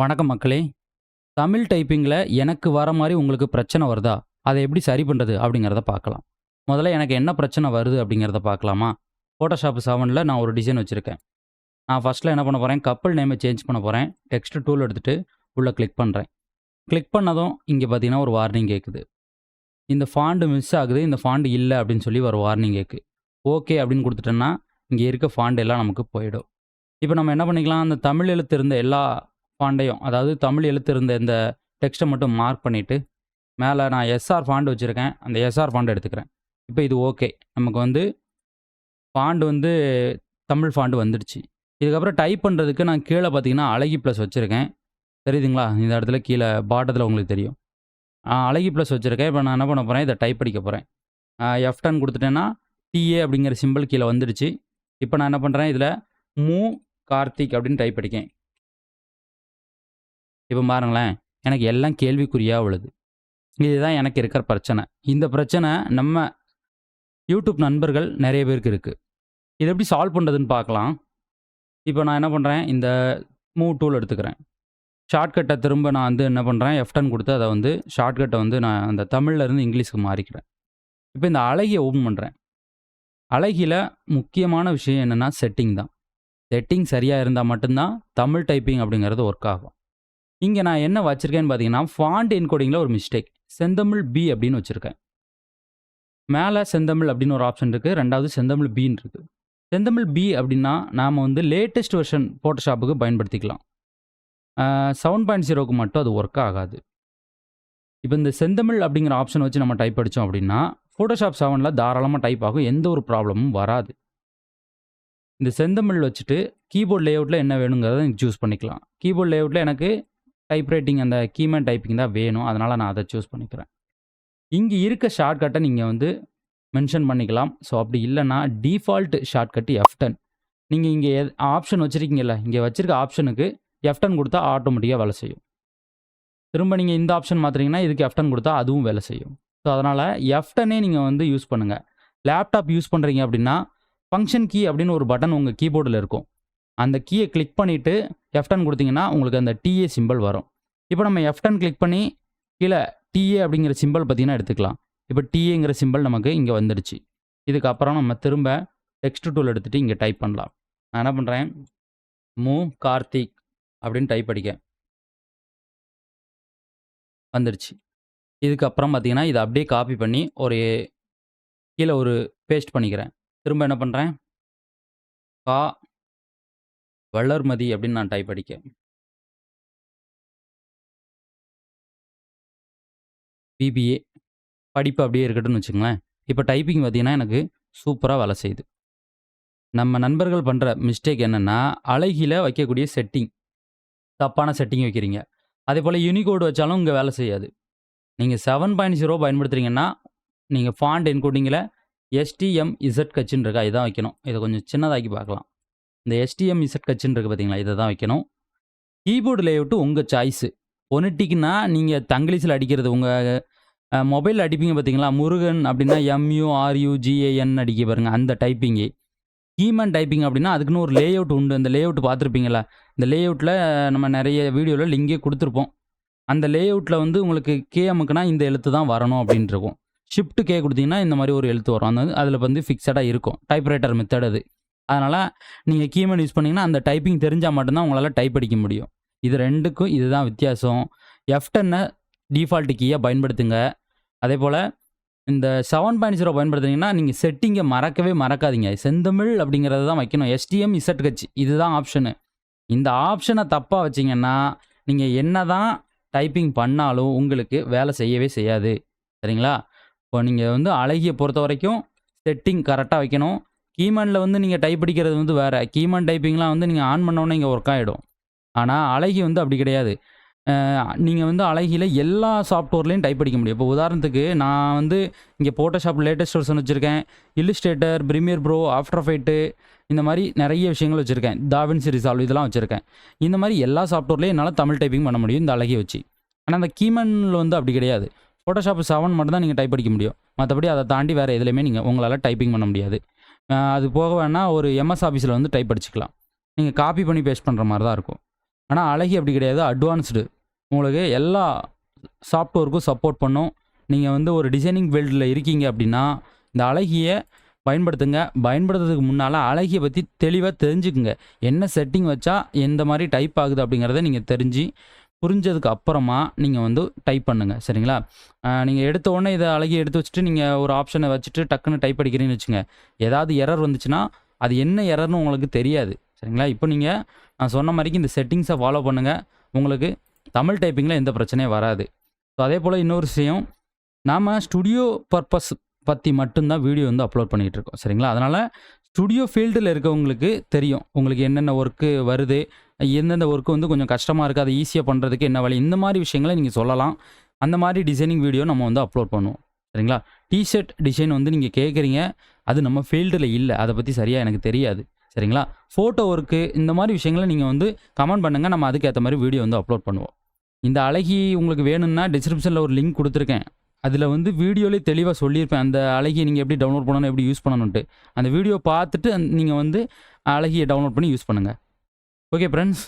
வணக்கம் மக்களே. தமிழ் டைப்பிங்கில் எனக்கு வர மாதிரி உங்களுக்கு பிரச்சனை வருதா? அதை எப்படி சரி பண்ணுறது அப்படிங்கிறத பார்க்கலாம். முதல்ல எனக்கு என்ன பிரச்சனை வருது அப்படிங்கிறத பார்க்கலாமா? ஃபோட்டோஷாப் செவனில் நான் ஒரு டிசைன் வச்சுருக்கேன். நான் ஃபஸ்ட்டில் என்ன பண்ண போகிறேன் கப்பல் நேமை சேஞ்ச் பண்ண போகிறேன் டெக்ஸ்ட் டூல் எடுத்துகிட்டு உள்ளே கிளிக் பண்ணுறேன் கிளிக் பண்ணதும் இங்கே பார்த்தீங்கன்னா ஒரு வார்னிங் கேட்குது. இந்த ஃபாண்டு மிஸ் ஆகுது இந்த ஃபாண்டு இல்லை அப்படின்னு சொல்லி ஒரு வார்னிங் கேட்கு. ஓகே அப்படின்னு கொடுத்துட்டோன்னா இங்கே இருக்க ஃபாண்ட் எல்லாம் நமக்கு போயிடும். இப்போ நம்ம என்ன பண்ணிக்கலாம்? அந்த தமிழ் எழுத்து இருந்த எல்லா ஃபாண்டையும் அதாவது தமிழ் எழுத்து இருந்த இந்த டெக்ஸ்ட்டை மட்டும் மார்க் பண்ணிவிட்டு மேலே நான் எஸ்ஆர் ஃபாண்ட் வச்சுருக்கேன். அந்த எஸ்ஆர் ஃபாண்ட் எடுத்துக்கிறேன். இப்போ இது ஓகே நமக்கு வந்து ஃபாண்ட் வந்து தமிழ் ஃபாண்ட் வந்துடுச்சு. இதுக்கப்புறம் டைப் பண்ணுறதுக்கு நான் கீழே பார்த்தீங்கன்னா அழகி ப்ளஸ் வச்சுருக்கேன். தெரியுதுங்களா? இந்த இடத்துல கீழே பாட்டத்தில் உங்களுக்கு தெரியும். அழகி ப்ளஸ் வச்சுருக்கேன். இப்போ நான் என்ன பண்ண போகிறேன் இதை டைப் அடிக்க போகிறேன் எஃப் டன் கொடுத்துட்டேன்னா டிஏ அப்படிங்கிற சிம்பிள் கீழே வந்துடுச்சு. இப்போ நான் என்ன பண்ணுறேன் இதில் மூ கார்த்திக் அப்படின்னு டைப் அடிக்கேன். இப்போ பாருங்களேன் எனக்கு எல்லாம் கேள்விக்குறியாக உள்ளது. இதுதான் எனக்கு இருக்கிற பிரச்சனை. இந்த பிரச்சனை நம்ம யூடியூப் நண்பர்கள் நிறைய பேருக்கு இருக்குது இதை எப்படி சால்வ் பண்ணுறதுன்னு பார்க்கலாம். இப்போ நான் என்ன பண்ணுறேன் இந்த மூவ் டூல் எடுத்துக்கிறேன். ஷார்ட்கட்டை திரும்ப நான் வந்து என்ன பண்ணுறேன் எஃப்டன் கொடுத்து அதை வந்து ஷார்ட்கட்டை வந்து நான் அந்த தமிழ்லேருந்து இருந்து இங்கிலீஷ்க்கு மாறிக்கிறேன். இப்போ இந்த அழகியை ஓப்பன் பண்ணுறேன் அழகியில் முக்கியமான விஷயம் என்னென்னா செட்டிங் தான். செட்டிங் சரியாக இருந்தால் மட்டும்தான் தமிழ் டைப்பிங் அப்படிங்கிறது ஒர்க் ஆகும். இங்கே நான் என்ன வச்சுருக்கேன்னு பார்த்தீங்கன்னா ஃபாண்ட் என்கோடிங்கில் ஒரு மிஸ்டேக் செந்தமிழ் பி அப்படின்னு வச்சுருக்கேன். மேலே செந்தமிழ் அப்படின்னு ஒரு ஆப்ஷன் இருக்குது ரெண்டாவது செந்தமிழ் பின்னு இருக்குது செந்தமிழ் பி அப்படின்னா நாம் வந்து லேட்டஸ்ட் வெர்ஷன் ஃபோட்டோஷாப்புக்கு பயன்படுத்திக்கலாம். செவன் பாயிண்ட் ஜீரோக்கு மட்டும் அது ஒர்க் ஆகாது. இப்போ இந்த செந்தமிழ் அப்படிங்கிற ஆப்ஷன் வச்சு நம்ம டைப் அடித்தோம் அப்படின்னா ஃபோட்டோஷாப் செவனில் தாராளமாக டைப் ஆகும். எந்த ஒரு ப்ராப்ளமும் வராது. இந்த செந்தமிழ் வச்சுட்டு கீபோர்ட் லேஅவுட்டில் என்ன வேணுங்கிறத சூஸ் பண்ணிக்கலாம். கீபோர்ட் லேஅவுட்டில் எனக்கு டைப்ரைட்டிங் அந்த கீமேன் டைப்பிங் தான் வேணும். அதனால் நான் அதை சூஸ் பண்ணிக்கிறேன். இங்கே இருக்க ஷார்ட்கட்டை நீங்கள் வந்து மென்ஷன் பண்ணிக்கலாம். ஸோ அப்படி இல்லைன்னா டிஃபால்ட் ஷார்ட்கட் எஃப்டன் நீங்கள் இங்கே ஆப்ஷன் வச்சுருக்கீங்கல்ல இங்கே வச்சுருக்க ஆப்ஷனுக்கு எஃப்டன் கொடுத்தா ஆட்டோமேட்டிக்காக வேலை செய்யும். திரும்ப நீங்கள் இந்த ஆப்ஷன் மாற்றுறீங்கன்னா இதுக்கு எஃப்டன் கொடுத்தா அதுவும் வேலை செய்யும். ஸோ அதனால் எஃப்டனே நீங்கள் வந்து யூஸ் பண்ணுங்கள் லேப்டாப் யூஸ் பண்ணுறீங்க அப்படின்னா ஃபங்க்ஷன் கீ அப்படின்னு ஒரு பட்டன் உங்கள் கீபோர்டில் இருக்கும். அந்த கீயை கிளிக் பண்ணிவிட்டு எஃப்டன் கொடுத்தீங்கன்னா உங்களுக்கு அந்த டிஏ சிம்பிள் வரும். இப்போ நம்ம எஃப்டன் கிளிக் பண்ணி கீழே டிஏ அப்படிங்கிற சிம்பிள் பார்த்தீங்கன்னா எடுத்துக்கலாம். இப்போ டிஏங்கிற சிம்பிள் நமக்கு இங்கே வந்துடுச்சு. இதுக்கப்புறம் நம்ம திரும்ப டெக்ஸ்ட் டூல் எடுத்துகிட்டு இங்கே டைப் பண்ணலாம். நான் என்ன பண்ணுறேன் மூ கார்த்திக் அப்படின்னு டைப் அடிக்க. வந்துடுச்சு. இதுக்கப்புறம் பார்த்தீங்கன்னா இதை அப்படியே காப்பி பண்ணி ஒரு கீழே ஒரு பேஸ்ட் பண்ணிக்கிறேன். திரும்ப என்ன பண்ணுறேன் கா வளர்மதி அப்படின்னு நான் டைப் அடிக்க பிபிஏ படிப்பு அப்படியே இருக்கட்டும்னு வச்சுங்களேன் இப்போ டைப்பிங் பார்த்தீங்கன்னா எனக்கு சூப்பராக வேலை செய்யுது. நம்ம நண்பர்கள் பண்ணுற மிஸ்டேக் என்னென்னா அழகியில் வைக்கக்கூடிய செட்டிங் தப்பான செட்டிங் வைக்கிறீங்க. அதே போல் யூனிகோடு வச்சாலும் இங்கே வேலை செய்யாது. நீங்கள் செவன் பாயிண்ட் ஜீரோ பயன்படுத்துகிறீங்கன்னா நீங்கள் ஃபாண்ட் என்கோடிங்கில் எஸ்டிஎம் இசட் கட்சின்னு இருக்கா இதான் வைக்கணும். இதை கொஞ்சம் சின்னதாக்கி பார்க்கலாம். இந்த எஸ்டிஎம் இசட் கட்சின்னு இருக்கு பார்த்தீங்களா இதை தான் வைக்கணும். கீபோர்டு லேஅவுட்டு உங்கள் சாய்ஸு ஒனிட்டிக்குன்னா நீங்கள் தங்கிலீஷில் அடிக்கிறது உங்கள் மொபைலில் அடிப்பீங்க பார்த்தீங்களா முருகன் அப்படின்னா எம்யூ ஆர்யூ ஜிஏஎன் அடிக்க பாருங்கள் அந்த டைப்பிங்கு கீமன் டைப்பிங் அப்படின்னா அதுக்குன்னு ஒரு லேஅவுட் உண்டு அந்த லேஅவுட் பார்த்துருப்பீங்களா இந்த லேஅவுட்டில் நம்ம நிறைய வீடியோவில் லிங்கே கொடுத்துருப்போம். அந்த லேஅவுட்டில் வந்து உங்களுக்கு கேஎமுக்குனா இந்த எழுத்து தான் வரணும் அப்படின்ட்டு இருக்கும். ஷிஃப்ட் கே கொடுத்தீங்கன்னா இந்த மாதிரி ஒரு எழுத்து வரும் அந்த அதில் வந்து ஃபிக்ஸடாக இருக்கும். டைப்ரைட்டர் மெத்தட் அது. அதனால் நீங்கள் கீமன் யூஸ் பண்ணிங்கன்னா அந்த டைப்பிங் தெரிஞ்சால் மட்டும்தான் உங்களால் டைப் அடிக்க முடியும். இது ரெண்டுக்கும் இதுதான் வித்தியாசம். எஃப்டென்னை டிஃபால்ட் கீயை பயன்படுத்துங்க. அதே போல் இந்த செவன் பாயிண்ட் ஜீரோ பயன்படுத்துனீங்கன்னா நீங்கள் செட்டிங்கை மறக்கவே மறக்காதீங்க. செந்தமிழ் அப்படிங்கிறது தான் வைக்கணும். எஸ்டிஎம் இசட் கட்சி இதுதான் ஆப்ஷனு இந்த ஆப்ஷனை தப்பாக வச்சிங்கன்னா நீங்கள் என்ன தான் டைப்பிங் பண்ணாலும் உங்களுக்கு வேலை செய்யவே செய்யாது. சரிங்களா? இப்போ நீங்கள் வந்து அழகியை பொறுத்த வரைக்கும் செட்டிங் கரெக்டாக வைக்கணும். கீமேனில் வந்து நீங்கள் டைப் அடிக்கிறது வந்து வேறு. கீமேன் டைப்பிங்லாம் வந்து நீங்கள் ஆன் பண்ணோன்னே இங்கே ஒர்க் ஆகிடும் ஆனால் அழகி வந்து அப்படி கிடையாது. நீங்கள் வந்து அழகியில் எல்லா சாஃப்ட்வேர்லேயும் டைப் அடிக்க முடியும். இப்போ உதாரணத்துக்கு நான் வந்து இங்கே ஃபோட்டோஷாப் லேட்டஸ்ட் வெர்ஷன் வச்சுருக்கேன். Illustrator Premiere Pro After Effects இந்த மாதிரி நிறைய விஷயங்கள் வச்சுருக்கேன். தாவின்சி ரிசால்வ் இதெல்லாம் வச்சுருக்கேன். இந்த மாதிரி எல்லா சாஃப்ட்வேர்லேயும் என்னால் தமிழ் டைப்பிங் பண்ண முடியும் இந்த அழகியை வச்சு. ஆனால் அந்த கீமனில் வந்து அப்படி கிடையாது. ஃபோட்டோஷாப் செவன் மட்டும் தான் நீங்கள் டைப் அடிக்க முடியும். மற்றபடி அதை தாண்டி வேறு எதுலையுமே நீங்கள் உங்களால் டைப்பிங் பண்ண முடியாது. அது போக வேணால் ஒரு எம்எஸ் ஆஃபீஸில் வந்து டைப் அடிச்சுக்கலாம். நீங்கள் காப்பி பண்ணி பேஸ்ட் பண்ணுற மாதிரி தான் இருக்கும். ஆனால் அழகி அப்படி கிடையாது. அட்வான்ஸ்டு உங்களுக்கு எல்லா சாஃப்ட்வேருக்கும் சப்போர்ட் பண்ணும். நீங்கள் வந்து ஒரு டிசைனிங் ஃபீல்டில் இருக்கீங்க அப்படின்னா இந்த அழகியை பயன்படுத்துங்க. பயன்படுத்துறதுக்கு முன்னால் அழகியை பற்றி தெளிவாக தெரிஞ்சுக்குங்க. என்ன செட்டிங் வச்சா எந்த மாதிரி டைப் ஆகுது அப்படிங்கிறத நீங்கள் தெரிஞ்சு புரிஞ்சதுக்கு அப்புறமா நீங்கள் வந்து டைப் பண்ணுங்கள் சரிங்களா? நீங்கள் எடுத்த உடனே இதை அழகி எடுத்து வச்சுட்டு நீங்கள் ஒரு ஆப்ஷனை வச்சுட்டு டக்குன்னு டைப் அடிக்கிறீங்கன்னு வச்சுங்க. ஏதாவது எரர் வந்துச்சுன்னா அது என்ன எரர்னு உங்களுக்கு தெரியாது சரிங்களா? இப்போ நீங்கள் நான் சொன்ன மாதிரிக்கு இந்த செட்டிங்ஸை ஃபாலோ பண்ணுங்கள் உங்களுக்கு தமிழ் டைப்பிங்கில் எந்த பிரச்சனையும் வராது. ஸோ அதே போல் இன்னொரு விஷயம் நாம் ஸ்டுடியோ பர்பஸ் பற்றி மட்டும்தான் வீடியோ வந்து அப்லோட் பண்ணிகிட்டு இருக்கோம் சரிங்களா? அதனால் ஸ்டுடியோ ஃபீல்டில் இருக்கவங்களுக்கு தெரியும் உங்களுக்கு என்னென்ன ஒர்க்கு வருது எந்தெந்த ஒர்க்கு வந்து கொஞ்சம் கஷ்டமாக இருக்குது அதை ஈஸியாக பண்ணுறதுக்கு என்ன வழி? இந்த மாதிரி விஷயங்களை நீங்கள் சொல்லலாம். அந்த மாதிரி டிசைனிங் வீடியோ நம்ம வந்து அப்லோட் பண்ணுவோம். சரிங்களா? டிஷர்ட் டிசைன் வந்து நீங்கள் கேட்குறீங்க அது நம்ம ஃபீல்டில் இல்லை. அதை பற்றி சரியாக எனக்கு தெரியாது. சரிங்களா? ஃபோட்டோ ஒர்க்கு இந்த மாதிரி விஷயங்களை நீங்கள் வந்து கமெண்ட் பண்ணுங்கள் நம்ம அதுக்கேற்ற மாதிரி வீடியோ வந்து அப்லோட் பண்ணுவோம். இந்த அழகி உங்களுக்கு வேணும்னா டிஸ்கிரிப்ஷனில் ஒரு லிங்க் கொடுத்துருக்கேன். அதில் வந்து வீடியோலேயே தெளிவாக சொல்லியிருப்பேன். அந்த அழகியை நீங்கள் எப்படி டவுன்லோட் பண்ணணும் எப்படி யூஸ் பண்ணணுன்ட்டு அந்த வீடியோ பார்த்துட்டு நீங்கள் வந்து அழகியை டவுன்லோட் பண்ணி யூஸ் பண்ணுங்கள் ஓகே ஃப்ரெண்ட்ஸ்